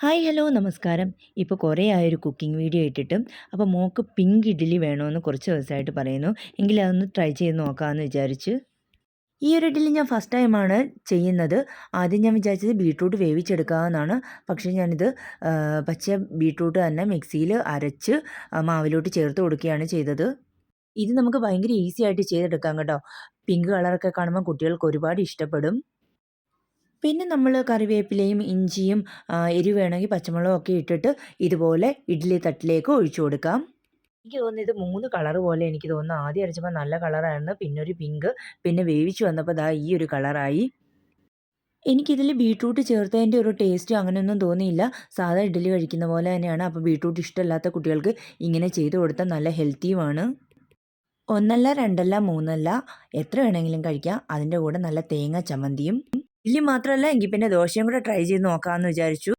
Hi hello നമസ്കാരം. ഇപ്പോൾ കുറേ ആയൊരു കുക്കിംഗ് വീഡിയോ ഇട്ടിട്ടും അപ്പോൾ മോക്ക് പിങ്ക് ഇഡ്ഡലി വേണമെന്ന് കുറച്ച് ദിവസമായിട്ട് പറയുന്നു. എങ്കിൽ അതൊന്ന് ട്രൈ ചെയ്ത് നോക്കാമെന്ന് വിചാരിച്ച്. ഈ ഒരു ഇഡ്ഡലി ഞാൻ ഫസ്റ്റ് ടൈമാണ് ചെയ്യുന്നത്. ആദ്യം ഞാൻ വിചാരിച്ചത് ബീട്രൂട്ട് വേവിച്ചെടുക്കാമെന്നാണ് പക്ഷേ ഞാനിത് പച്ച ബീട്രൂട്ട് തന്നെ മിക്സിയിൽ അരച്ച് മാവിലോട്ട് ചേർത്ത് കൊടുക്കുകയാണ് ചെയ്തത്. ഇത് നമുക്ക് ഭയങ്കര ഈസി ആയിട്ട് ചെയ്തെടുക്കാം കേട്ടോ. പിങ്ക് കളറൊക്കെ കാണുമ്പോൾ കുട്ടികൾക്ക് ഒരുപാട് ഇഷ്ടപ്പെടും. പിന്നെ നമ്മൾ കറിവേപ്പിലയും ഇഞ്ചിയും എരി എരിവ് വേണമെങ്കിൽ പച്ചമുളകും ഒക്കെ ഇട്ടിട്ട് ഇതുപോലെ ഇഡ്ഡലി തട്ടിലേക്ക് ഒഴിച്ചു കൊടുക്കാം. എനിക്ക് തോന്നുന്നു ഇത് മൂന്ന് കളർ പോലെ എനിക്ക് തോന്നുന്നു. ആദ്യം അരച്ചപ്പോൾ നല്ല കളറായിരുന്നു പിന്നെ ഒരു പിങ്ക് പിന്നെ വേവിച്ച് വന്നപ്പോൾ ദാ ഈ ഒരു കളറായി. എനിക്കിതിൽ ബീട്രൂട്ട് ചേർത്തതിന്റെ ഒരു ടേസ്റ്റ് അങ്ങനെയൊന്നും തോന്നിയില്ല. സാധാ ഇഡ്ഡലി കഴിക്കുന്ന പോലെ തന്നെയാണ്. അപ്പോൾ ബീട്രൂട്ട് ഇഷ്ടമല്ലാത്ത കുട്ടികൾക്ക് ഇങ്ങനെ ചെയ്ത് കൊടുത്താൽ നല്ല ഹെൽത്തിയുമാണ്. ഒന്നല്ല രണ്ടല്ല മൂന്നല്ല എത്ര വേണമെങ്കിലും കഴിക്കാം. അതിന്റെ കൂടെ നല്ല തേങ്ങ ചമ്മന്തിയും ഇഡ്ഡലി മാത്രമല്ല എങ്കിൽ പിന്നെ ദോശയും കൂടെ ട്രൈ ചെയ്ത് നോക്കാമെന്ന് വിചാരിച്ചു.